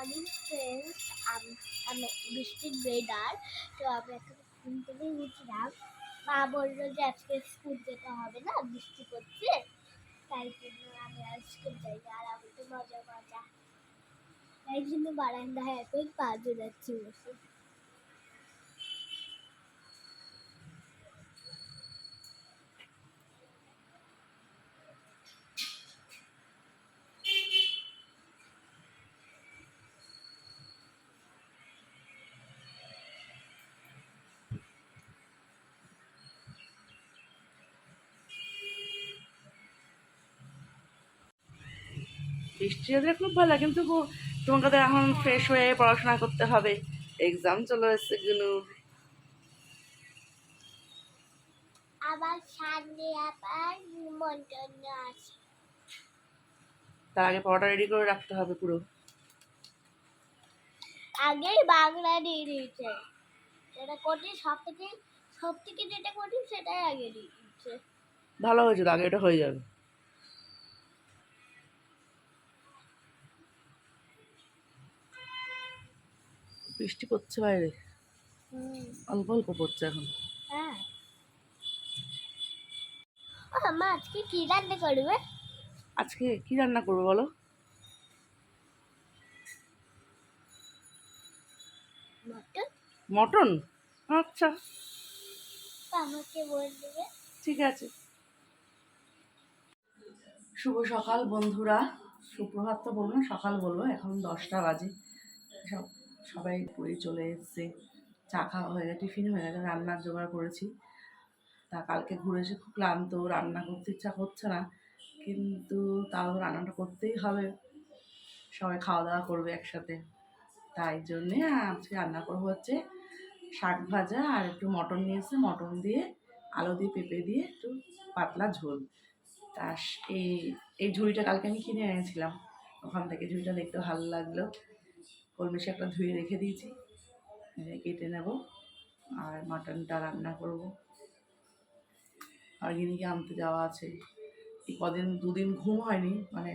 Morning friends আমি বৃষ্টির ব্রেডার তো আমি এখন ঘুম থেকে উঠলাম মা বলল যে আজকে স্কুল যেতে হবে না, বৃষ্টি পড়ছে। তাই জন্য আমি আর স্কুল যাই আর আমি তো মজা মজা। তাই জন্য বারান্দায় এখন পা জোড়াচ্ছি বসে বৃষ্টি হলে খুব ভালো কিন্তু তোমাকে তো এখন ফ্রেশ হয়ে পড়াশোনা করতে হবে। এক্সাম চলে এসছে গুনু। আবার সামনে আবার নিমন্ত্রণ আছে। তার আগে পড়াটা রেডি করে রাখতে হবে পুরো। আগেই বাংলা দিয়ে দিয়েছে। যেটা কঠিন সব থেকে সব থেকে যেটা কঠিন সেটাই আগে দিয়ে দিচ্ছে ভালো হয়েছে আগে এটা হয়ে যাবে। বৃষ্টি পড়ছে বাইরে। অল্প অল্প পড়ছে এখন। হ্যাঁ। মা আজকে কি রান্না করবে? আজকে কি রান্না করব বলো? মটন। আচ্ছা। আমাকে বল দেবে। ঠিক আছে। শুভ সকাল বন্ধুরা। সুপ্রভাত তো বলব সকাল বলব এখন দশটা বাজে। সব সবাই পুরী চলে এসছে। চা খাওয়া হয়ে গেছে, টিফিন হয়ে গেছে, রান্নার জোগাড় করেছি। তা কালকে ঘুরে এসে খুব ক্লান্ত, রান্না করতে ইচ্ছা করছে না, কিন্তু তাও রান্নাটা করতেই হবে। সবাই খাওয়া দাওয়া করবে একসাথে। তাই জন্যে আজকে রান্না করব হচ্ছে শাক ভাজা আর একটু মটন নিয়ে এসে মটন দিয়ে আলু দিয়ে পেঁপে দিয়ে একটু পাতলা ঝোল। তা এই এই ঝুড়িটা কালকে আমি কিনে এনেছিলাম। ওখান থেকে ঝুড়িটা দেখতে ভালো লাগল। কলমি শাকটা ধুয়ে রেখে দিয়েছি। কেটে নেব আর মাটনটা রান্না করব। আর গিনিকে আনতে যাওয়া আছে। এই কদিন দুদিন ঘুম হয়নি মানে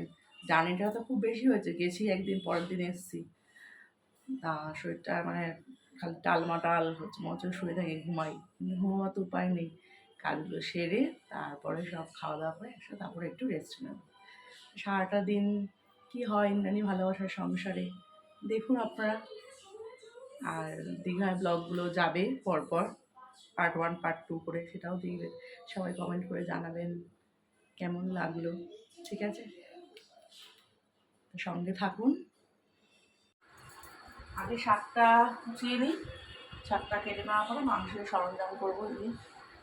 জার্নিটা তো খুব বেশি হয়েছে, গেছি একদিন, পরের দিন এসেছি। তা শরীরটা মানে খালি টালমাটাল হচ্ছে, মনে শুয়ে থাকি, ঘুমাই। ঘুমাবার তো উপায় নেই। কাজগুলো সেরে তারপরে সব খাওয়া দাওয়া করে একসাথে তারপরে একটু রেস্ট নেব। সারাটা দিন কি হয় ইন্দ্রাণী ভালোবাসার সংসারে? দেখুন আপনারা। আর দীঘায় ব্লগগুলো যাবে পরপর পার্ট ওয়ান পার্ট টু করে সেটাও দেখবেন সবাই কমেন্ট করে জানাবেন কেমন লাগল, ঠিক আছে? সঙ্গে থাকুন। আগে শাকটা কুচিয়ে নিই, শাকটা কেটে নেওয়ার পরে মাংসের সরঞ্জাম করব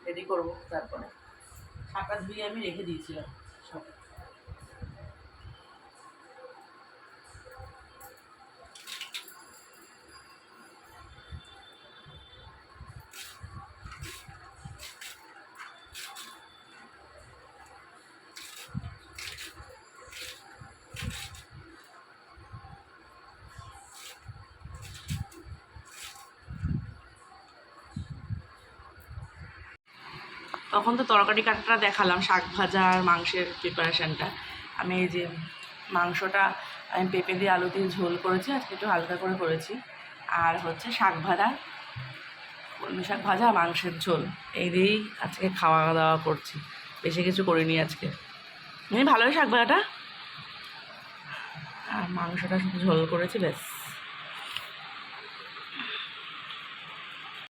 রেডি করব তারপরে। শাকটা ধুয়ে আমি রেখে দিয়েছিলাম। তখন তো তরকারি কাটাটা দেখালাম, শাক ভাজা আর মাংসের প্রিপারেশানটা আমি এই যে মাংসটা, আমি পেঁপে দিয়ে আলু দিয়ে ঝোল করেছি, আজকে একটু হালকা করে করেছি। আর হচ্ছে শাক ভাজা, কলমি শাক ভাজা আর মাংসের ঝোল। এই দিয়েই আজকে খাওয়া দাওয়া করছি। বেশি কিছু করিনি আজকে। ভালোই শাক ভাজাটা? আর মাংসটা শুধু ঝোল করেছি, ব্যাস।